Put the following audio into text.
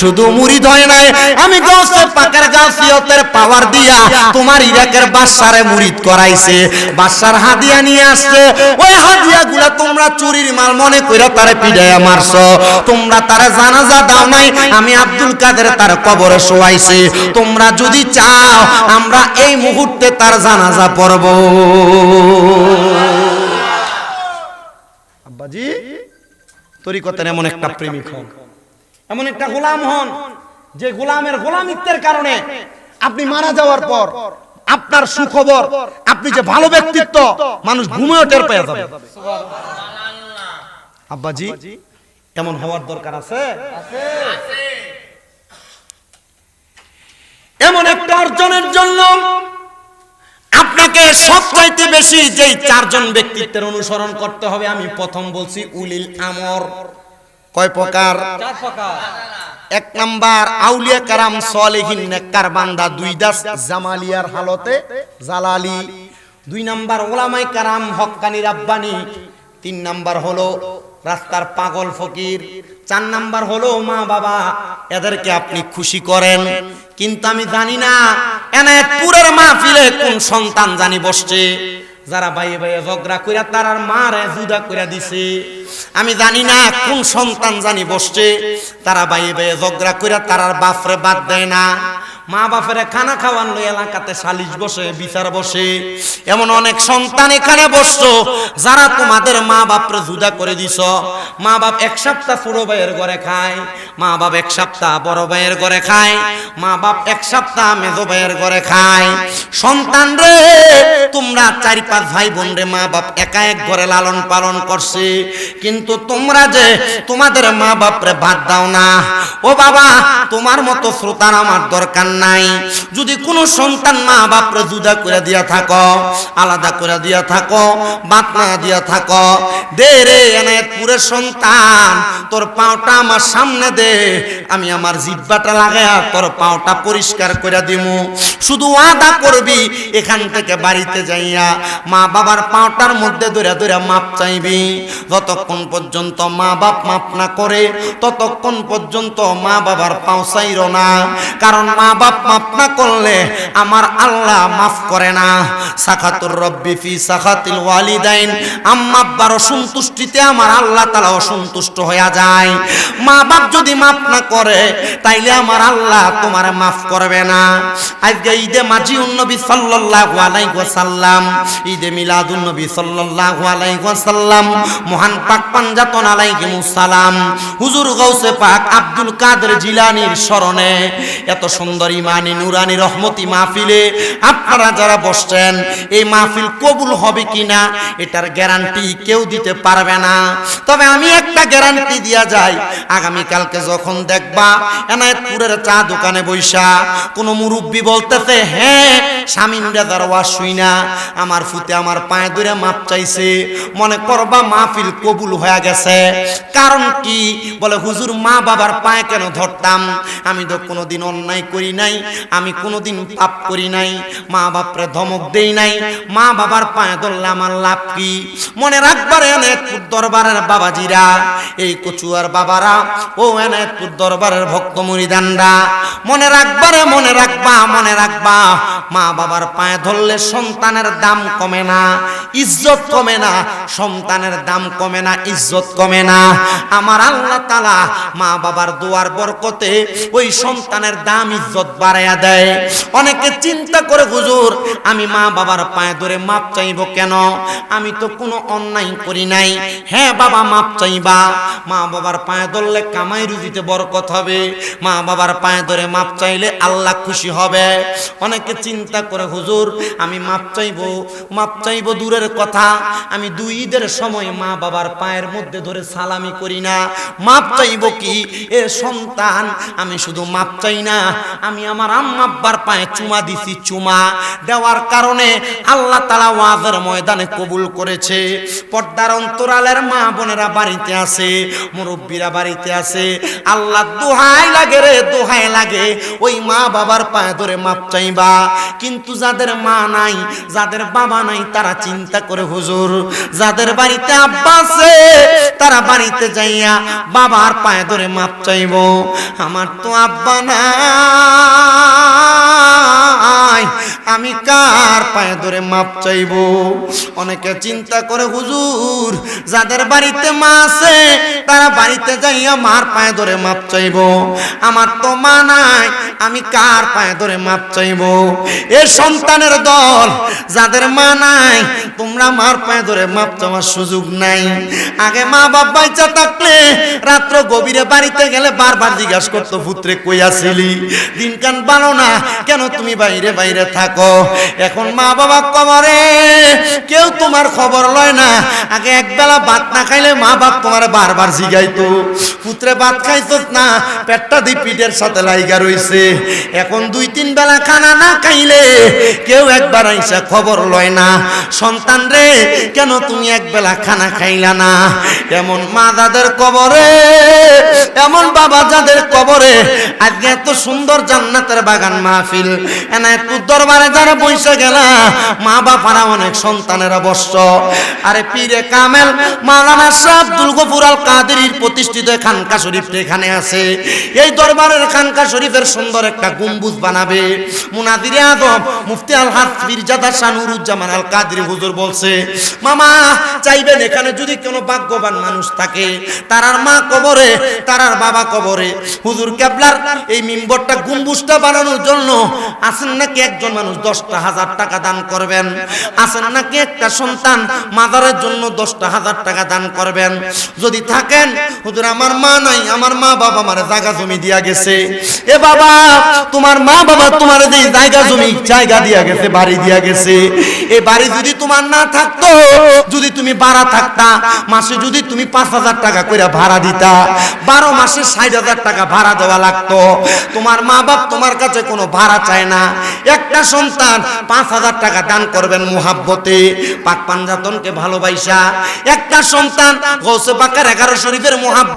শুধু মুরিদ হয় নাই, আমি গৌসে পাকের গাছিয়তের পাওয়ার দিয়া তোমার ইরাকের বাদশারে মুরিদ করাইছে। বাদশার হাদিয়া নিয়ে আসছে, ওই হাদিয়া গুলা তোমরা চুরির মাল মনে কইরা তারে পিড়াইয়া মারছো। তোমরা তারে জানাজা দাও নাই, আমি আব্দুল কাদের তার কবরে শোয়াইছি। তোমরা যদি চাও, আমরা এই মুহূর্তে তার জানাজা পড়ব। আব্বাজি, তরিকতের এমন একটা প্রেমিক হন এমন একটা গোলাম হন যে গোলামের গোলামিত্বের কারণে আপনি মারা যাওয়ার পর আপনার সুখবর, আপনি যে ভালো ব্যক্তিত্ব, মানুষ ঘুমেও টের পেয়ে যাবে। আব্বাজি, এমন হওয়ার দরকার আছে? এমন একটা অর্জনের জন্য আপনাকে সবচাইতে বেশি যেই চারজন ব্যক্তিত্বের অনুসরণ করতে হবে, আমি প্রথম বলছি উলিল আমর। কয় প্রকার? এক নাম্বার আউলিয়া কারাম সলেহিন নেককার বান্দা দুই দাস জামালিয়ার হালতে জালালি। দুই নাম্বার ওলামাই কারাম হক্কানি রাব্বানি তিন নাম্বার হলো রাস্তার পাগল ফকির। চার নাম্বার হলো মা বাবা এদেরকে আপনি খুশি করেন। কিন্তু আমি জানি না এনে এনায়তপুরের মাহফিলে কোন সন্তান জানি বসছে। যারা বাইয়ে বাইয়ে ঝগড়া কইরা তারার মারে জুদা কইরা দিছে। আমি জানি না কোন সন্তান জানি বসছে। তারা বাইয়ে বাইয়ে ঝগড়া কইরা তারার বাপরে বাদ দেয় না। মা বাপেরে খানা খাওয়ান এলাকাতে সালিশ বসে, বিচার বসে। এমন অনেক সন্তান এখানে বসছো, যারা তোমাদের মা বাপরে জুদা করে দিছ। মা বাপ এক সপ্তাহ ছোট ভাইয়ের ঘরে খায়, মা বাপ এক সপ্তাহ বড় ভাইয়ের ঘরে খায়, মা বাপ এক সপ্তাহ মেজো ভাইয়ের ঘরে খায়। সন্তান রে, তোমরা চারি পাঁচ ভাই বোন রে মা বাপ একা এক ঘরে লালন পালন করছে। কিন্তু তোমরা যে তোমাদের মা বাপরে ভাত দাও না। ও বাবা, তোমার মতো শ্রোতার আমার দরকার নাই। যদি কোনো সন্তান মা বাপরে জুদা করে দিয়া থাকো, আলাদা করে দিয়া থাকো বাত না দিয়া থাকো, দে রে এনায়তপুরের সন্তান, তোর পাওটা আমার সামনে দে, আমি আমার জিব্বাটা লাগায়া তোর পাওটা পরিষ্কার করে দিমু। শুধু আদা করবি, এখান থেকে বাড়িতে যাইয়া মা বাবার পাওটার মধ্যে ধরে ধরে মাপ চাইবি। যতক্ষণ পর্যন্ত মা বাপ মাপ না করে, ততক্ষণ পর্যন্ত মা বাবার পাও চাইর না। কারণ মা বাপ মাপ না করলে আমার আল্লাহ মাফ করে না। সাখাতুর রব্বি ফি সাখাতিল ওয়ালিদাইন। আম্মা আব্বার অসন্তুষ্টিতে আমার আল্লাহ তাআলা অসন্তুষ্ট হয়ে যায়। মা বাপ যদি মাফ না করে, তাইলে আমার আল্লাহ তোমার মাফ করবে না। আজকে ঈদে মাঝি উন্নবী সাল্লাল্লাহু আলাইহি ওয়াসাল্লাম, ঈদে মিলাদুন নবী সাল্লাল্লাহু আলাইহি ওয়াসাল্লাম, মহান পাক পাঞ্জাতন আলাইহিমুস সালাম, হুজুর গৌসে পাক আব্দুল কাদের জিলানির স্মরণে এত সুন্দর ইমানি নুরানি রহমতি মাহফিলে আপনারা যারা বসছেন, এই মাহফিল কবুল হবে কিনা, এটার গ্যারান্টি কেউ দিতে পারবে না। তবে আমি একটা গ্যারান্টি দিয়া যাই আগামী কালকে যখন দেখবা, এনায়তপুরের চা দোকানে বইসা কোনো মুরব্বী বলতেছে হ্যাঁ স্বামীন রেজার ওয়াজ শুই না, আমার ফুতে আমার পায়ে ধরে মাপ চাইছে, মনে করবা মাহফিল কবুল হয়ে গেছে। কারণ কি? বলে, হুজুর, মা বাবার পায়ে কেন ধরতাম? আমি তো কোনোদিন অন্যায় করি নাই, আমি কোনোদিন পাপ করি নাই মা বাপরে ধমক দেই নাই মা বাবার পায়ে ধরলে আমার লাভ কি? মনে রাখবার এনায়তপুর দরবারের বাবাজিরা, এই কচুয়ার বাবারা, ও এনায়তপুর দরবারের ভক্ত মুরিদানরা, মনে রাখবারে, মনে রাখবা মনে রাখবা মা বাবার পায়ে ধরলে সন্তানের দাম কমে না, ইজ্জত কমে না, সন্তানের দাম কমে না, ইজ্জত কমে না। আমার আল্লাহ তালা মা বাবার দোয়ার বরকতে ওই সন্তানের দাম, ইজ্জত বাড়াইয়া দেয়। অনেকে চিন্তা করে, হুজুর, আমি মা বাবার পায়ে ধরে মাপ চাইব কেন? আমি তো কোনো অন্যায় করি নাই। হ্যাঁ বাবা, মাপ চাইবা। মা বাবার পায়ে ধরলে কামাই রুজিতে বরকত হবে। মা বাবার পায়ে ধরে মাপ চাইলে আল্লাহ খুশি হবে। অনেকে চিন্তা করে, হুজুর, আমি মাপ চাইব। মাপ চাইব দূরের কথা। আমি দুই ঈদের সময় মা বাবার পায়ের মধ্যে ধরে সালামি করি না। মাপ চাইব কি? এ সন্তান, আমি শুধু মাপ চাই না। আমি আমার আম্মা আব্বার পায়ে চুমা দিছি, চুমা দেওয়ার কারণে আল্লাহ তালা ওয়াজের ময়দানে কবুল করেছে। পর্দার অন্তরালের মা বোনেরা বাড়িতে আছে, মুরব্বীরা বাড়িতে আছে। আল্লাহ দোহাই লাগে রে, দোহাই লাগে। ওই মা বাবার পায়ে ধরে মাপ চাইবা। কিন্তু যাদের মা নাই, যাদের বাবা নাই, তারা চিন্তা করে, হুজুর, যাদের বাড়িতে আব্বা আছে, তারা বাড়িতে যাইয়া বাবার পায়ে ধরে মাপ চাইব। আমার আমার তো আব্বা আমি কার পায়ে ধরে মাপ চাইব? অনেকে চিন্তা করে হুজুর যাদের বাড়িতে মা আছে তারা বাড়িতে যাইয়া মার পায়ে ধরে মাপ চাইব। আমার তো মা নাই, আমি কার পায়ে ধরে মাপ চাইব? এ সন্তানের দল, যাদের মা নাই, তোমরা মার পায়ে ধরে মাপ চাওয়ার সুযোগ নাই। আগে মা বাপ বাইচা থাকলে, রাত্র গভীরে বাড়িতে গেলে বারবার জিজ্ঞাসা করতো, পুত্রে, কই আসিলি? দিনকান ভালো না, কেন তুমি বাইরে বাইরে থাকো? এখন মা বাবা কবরে, কেউ তোমার খবর লয় না। আগে একবেলা ভাত না খাইলে মা বাপ তোমার বারবার জিগাইতো পুত্রে ভাত খাইতো না, পেটটা দি পিঠের সাথে লাইগা রইছে। এখন দুই তিন বেলা খানা না খাইলে কেউ একবার আইসা খবর লয় না। সন্তান রে, কেন তুমি একবেলা খানা খাইলা না? এমন মা দাদের কবরে, এমন বাবা যাদের কবরে, আজকে এত সুন্দর জান্নাতের বাগান মাহফিল। এনা একটু দরবারে যারা বইসে গেলা, মা বাবারা অনেক সন্তানেরা বস্য আরে পীরে কামেল, মাওলানা শাহ আব্দুল গফুর আল কাদেরির প্রতিষ্ঠিত খানকা শরীফ এখানে আছে। এই দরবারের খানকা শরীফের সুন্দর একটা গম্বুজ বানাবে। মুনাদিরে আদম মুফতি আল হাত মির্জাদা শানুরুজ্জামান আল কাদরি হুজুর বলছে, মামা, চাইবেন এখানে যদি কোনো ভাগ্যবান মানুষ থাকে তারার মা কবরে তারার বাবা কবরে। হুজুর কেবলার এই মিম্বরটা গম্বুজটা বানানোর জন্য আছেন নাকি একজন মানুষ দশটা হাজার টাকা দান করবেন? আছেন নাকি একটা সন্তান মাদারের জন্য দশটা হাজার টাকা দান করবেন? যদি থাকেন? হুজুর, আমার মা নাই, আমার মা বাবা আমার জায়গা জমি দিয়া গেছে। এ বাবা, তোমার মা বাবা তোমার যে জায়গা জমি, জায়গা দিয়া গেছে, বাড়ি দিয়া গেছে। এ বাড়ি যদি তোমার না থাকতো, যদি তুমি ভাড়া থাকতা, মাসে যদি তুমি পাঁচ হাজার টাকা করে ভাড়া দিতা, বারো মাসে ষাট হাজার টাকা ভাড়া দেওয়া লাগতো। তোমার মা বাপ তোমার কাছে কোনো ভাড়া চায় না। একটা সন্তান পাঁচ হাজার টাকা দান করবেন মুহাব্বতে, পাক পাঞ্জাতনকে ভালোবাসা একটা সন্তান গৌসে পাকের এগারো শরীফের মুহাব্বত